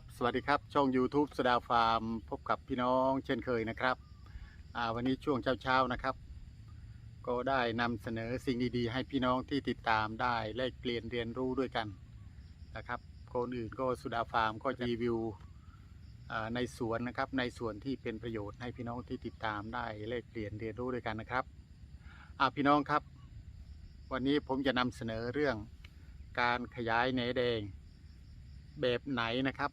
บสวัสดีครับ ช่อง YouTube สดาฟาร์ม พบกับพี่น้องเช่นเคยนะครับวันนี้ช่วงเช้าๆนะครับ ก็ได้นำเสนอสิ่งดีๆ ให้พี่น้องที่ติดตามได้แลกเปลี่ยนเรียนรู้ด้วยกันนะครับคนอื่นก็สุดาฟาร์มก็จะรีวิวในสวนนะครับในส่วนที่เป็นประโยชน์ให้พี่น้องที่ติดตามได้แลกเปลี่ยนเรียนรู้ด้วยกันนะครับพี่น้องครับ วันนี้ผมจะนำเสนอเรื่องการขยายแหนแดงแบบไหนนะครับ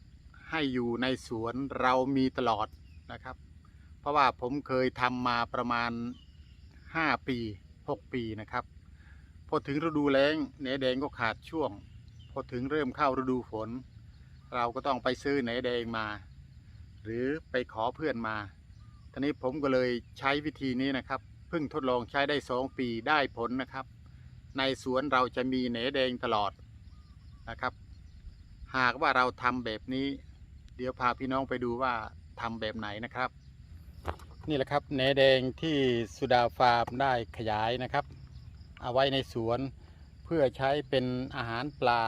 ให้อยู่ในสวนเรามีตลอดนะครับ เพราะว่าผมเคยทำมาประมาณ 5 ปี 6 ปีนะครับ พอถึงฤดูแล้งแหนแดงก็ขาดช่วง พอถึงเริ่มเข้าฤดูฝน เราก็ต้องไปซื้อแหนแดงมา หรือไปขอเพื่อนมาทีนี้ผมก็เลยใช้วิธีนี้นะครับเพิ่งทดลองใช้ได้ 2 ปีได้ผลนะครับ ในสวนเราจะมีแหนแดงตลอดนะครับ หากว่าเราทำแบบนี้ เดี๋ยวพาพี่น้องไปดูว่าทำแบบไหนนะครับ นี่แหละครับแหนแดงที่สุดาฟาร์มได้ขยายนะครับ เอาไว้ในสวนเพื่อใช้เป็นอาหารปลา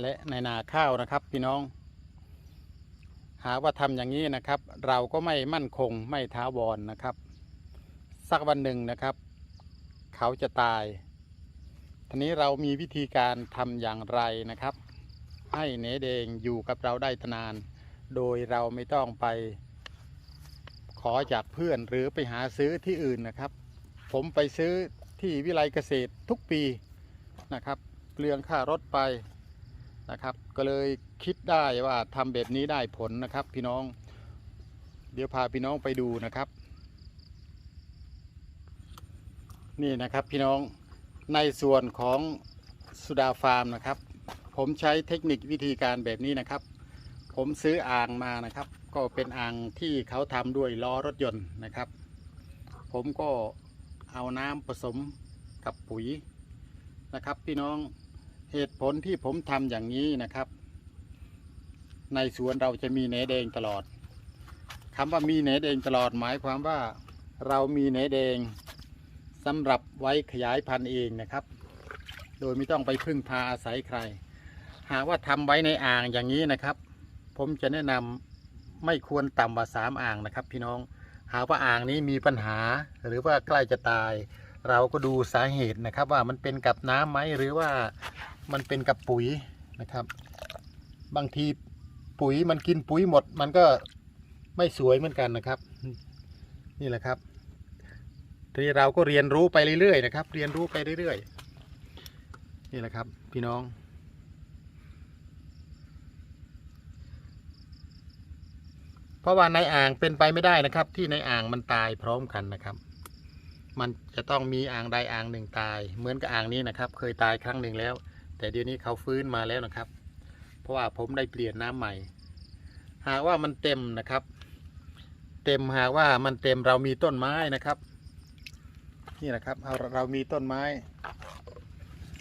และในนาข้าวนะครับ พี่น้อง หากว่าทำอย่างนี้นะครับ เราก็ไม่มั่นคงไม่ท้าวรนนะครับ สักวันหนึ่งนะครับ เขาจะตายทีนี้เรามีวิธีการทำอย่างไรนะครับ ให้เนแดงอยู่กับเราได้นาน โดยเราไม่ต้องไป ขอจากเพื่อนหรือไปหาซื้อที่อื่นนะครับ ผมไปซื้อที่วิไลเกษตรทุกปีนะครับเปลืองค่ารถไปนะครับ ก็เลยคิดได้ว่าทำแบบนี้ได้ผลนะครับ พี่น้อง เดี๋ยวพาพี่น้องไปดูนะครับ นี่นะครับพี่น้องในส่วนของสุดาฟาร์มนะครับ ผมใช้เทคนิควิธีการแบบนี้นะครับ ผมซื้ออ่างมานะครับ ก็เป็นอ่างที่เขาทำด้วยล้อรถยนต์นะครับ ผมก็เอาน้ำผสมกับปุ๋ยนะครับ พี่น้องเหตุผลที่ผมทำอย่างนี้นะครับ ในสวนเราจะมีแหนแดงตลอดคำว่ามีแหนแดงตลอดหมายความว่าเรามีแหนแดงสำหรับไว้ขยายพันธุ์เองนะครับ โดยไม่ต้องไปพึ่งพาอาศัยใคร หากว่าทำไว้ในอ่างอย่างนี้นะครับ ผมจะแนะนำไม่ควรต่ำกว่าสามอ่างนะครับ พี่น้องหากว่าอ่างนี้มีปัญหาหรือว่าใกล้จะตาย เราก็ดูสาเหตุนะครับ ว่ามันเป็นกับน้ำไหมหรือว่ามันเป็นกับปุ๋ยนะครับ บางทีปุ๋ยมันกินปุ๋ยหมด มันก็ไม่สวยเหมือนกันนะครับ นี่แหละครับทีนี้เราก็เรียนรู้ไปเรื่อยๆนะครับ เรียนรู้ไปเรื่อยๆนี่แหละครับ พี่น้อง เพราะว่าในอ่างเป็นไปไม่ได้นะครับ ที่ในอ่างมันตายพร้อมกันนะครับ มันจะต้องมีอ่างใดอ่างหนึ่งตาย เหมือนกับอ่างนี้นะครับ เคยตายครั้งหนึ่งแล้ว แต่เดี๋ยวนี้เขาฟื้นมาแล้วนะครับ เพราะว่าผมได้เปลี่ยนน้ำใหม่ หากว่ามันเต็มนะครับ เต็มหากว่ามันเต็มเรามีต้นไม้นะครับ นี่นะครับเอาเรามีต้นไม้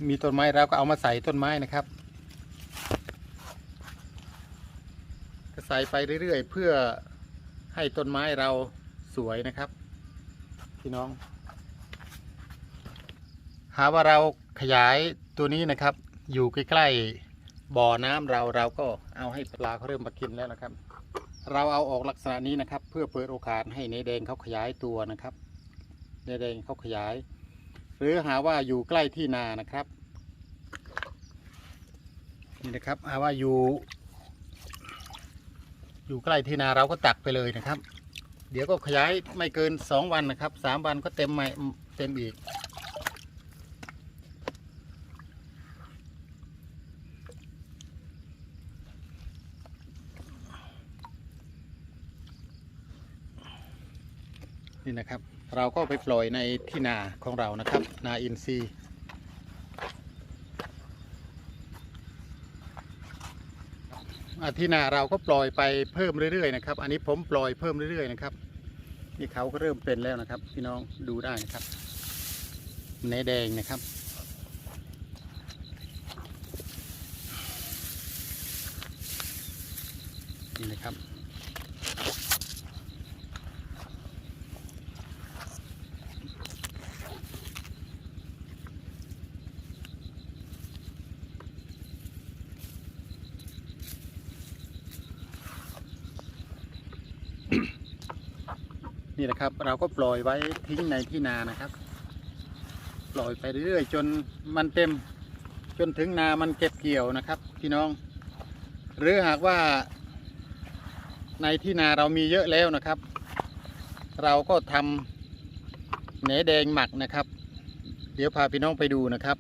มีต้นไม้เราก็เอามาใส่ต้นไม้นะครับ ก็ใส่ไปเรื่อยๆ เพื่อให้ต้นไม้เราสวยนะครับ พี่น้อง หาว่าเราขยายตัวนี้นะครับ อยู่ใกล้ๆบ่อน้ำเราเราก็เอาให้ปลาเขาเริ่มมากินแล้วนะครับ เราเอาออกลักษณะนี้นะครับ เพื่อเปิดโอกาสให้เนแดงเขาขยายตัวนะครับเนแดงเขาขยาย หรือหาว่าอยู่ใกล้ที่นานะครับนี่นะครับหาว่าอยู่ อยู่ใกล้ที่นาเราก็ตักไปเลยนะครับ เดี๋ยวก็ขยายไม่เกินสองวันนะครับสามวันก็เต็มใหม่เต็มอีก นี่นะครับ เราก็ไปปล่อยในที่นาของเรานะครับ นาอินทรีย์อะ ที่นาเราก็ปล่อยไปเพิ่มเรื่อยๆนะครับ อันนี้ผมปล่อยเพิ่มเรื่อยๆนะครับ นี่เขาก็เริ่มเป็นแล้วนะครับ พี่น้องดูได้นะครับในแดงนะครับ นี่นะครับ นี่แหละครับ เราก็ปล่อยไว้ทิ้งในที่นานะครับ ปล่อยไปเรื่อยๆจนมันเต็ม จนถึงนามันเก็บเกี่ยวนะครับพี่น้อง หรือหากว่า ในที่นาเรามีเยอะแล้วนะครับ เราก็ทำแหนแดงหมักนะครับ เดี๋ยวพาพี่น้องไปดูนะครับ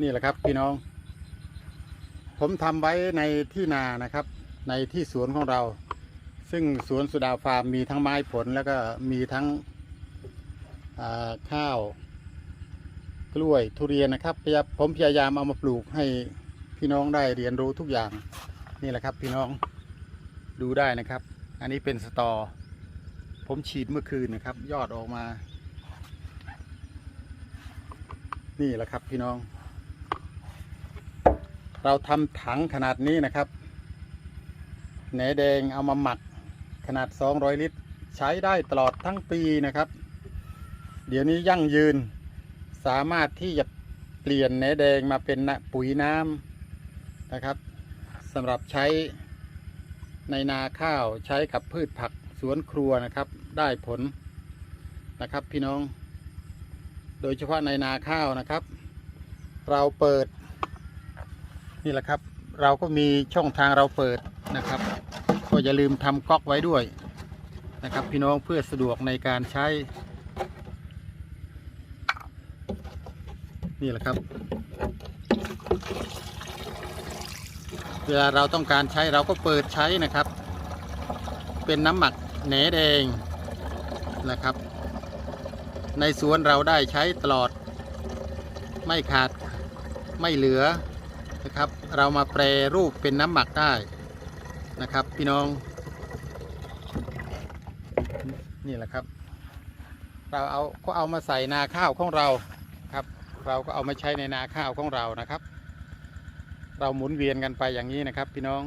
นี่แหละครับพี่น้อง ผมทำไว้ในที่นานะครับในที่สวนของเรา ซึ่งสวนสุดาฟาร์มมีทั้งไม้ผลแล้วก็มีทั้งข้าวกล้วยทุเรียนนะครับพยาผมพยายามเอามาปลูกให้พี่น้องได้เรียนรู้ทุกอย่างนี่แหละครับพี่น้องดูได้นะครับ อันนี้เป็นสตอ ผมฉีดเมื่อคืนนะครับ ยอดออกมา นี่แหละครับพี่น้อง เราทำถังขนาดนี้นะครับแหนแดงเอามาหมัก นาด 200 ลิตร ใช้ได้ตลอดทั้งปีนะครับ เดี๋ยวนี้ยั่งยืน สามารถที่จะเปลี่ยนแหนแดงมาเป็นปุ๋ยน้ำนะครับสำหรับใช้ในนาข้าวใช้กับพืชผักสวนครัวนะครับ ได้ผลนะครับ พี่น้อง โดยเฉพาะในนาข้าวนะครับ เราเปิด นี่แหละครับ เราก็มีช่องทางเราเปิดนะครับ ก็อย่าลืมทำก๊อกไว้ด้วยนะครับ พี่น้องเพื่อสะดวกในการใช้ นี่แหละครับ เวลาเราต้องการใช้เราก็เปิดใช้นะครับ เป็นน้ำหมักแหนแดงนะครับ ในสวนเราได้ใช้ตลอด ไม่ขาดไม่เหลือนะครับ เรามาแปรรูปเป็นน้ำหมักได้ นะครับ พี่น้อง นี่แหละครับ เราเอาก็เอามาใส่นาข้าวของเราครับ เราก็เอามาใช้ในนาข้าวของเรานะครับ เราหมุนเวียนกันไปอย่างนี้นะครับ พี่น้อง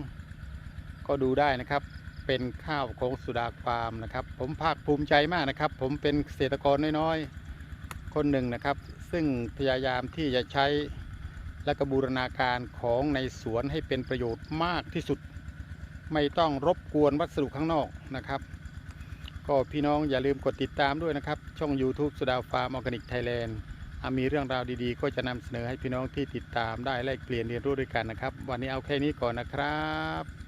ก็ดูได้นะครับ เป็นข้าวของสุดาฟาร์มนะครับ ผมภาคภูมิใจมากนะครับ ผมเป็นเกษตรกรน้อยๆ คนหนึ่งนะครับ ซึ่งพยายามที่จะใช้และกบูรณาการของในสวนให้เป็นประโยชน์มากที่สุด ไม่ต้องรบกวนวัสดุข้างนอกนะครับ ก็พี่น้องอย่าลืมกดติดตามด้วยนะครับ ช่อง YouTube สุดาฟาร์มออร์แกนิกไทยแลนด์มีเรื่องราวดีๆ ก็จะนำเสนอให้พี่น้องที่ติดตามได้แลกเปลี่ยนเรียนรู้ด้วยกันนะครับ วันนี้เอาแค่นี้ก่อนนะครับ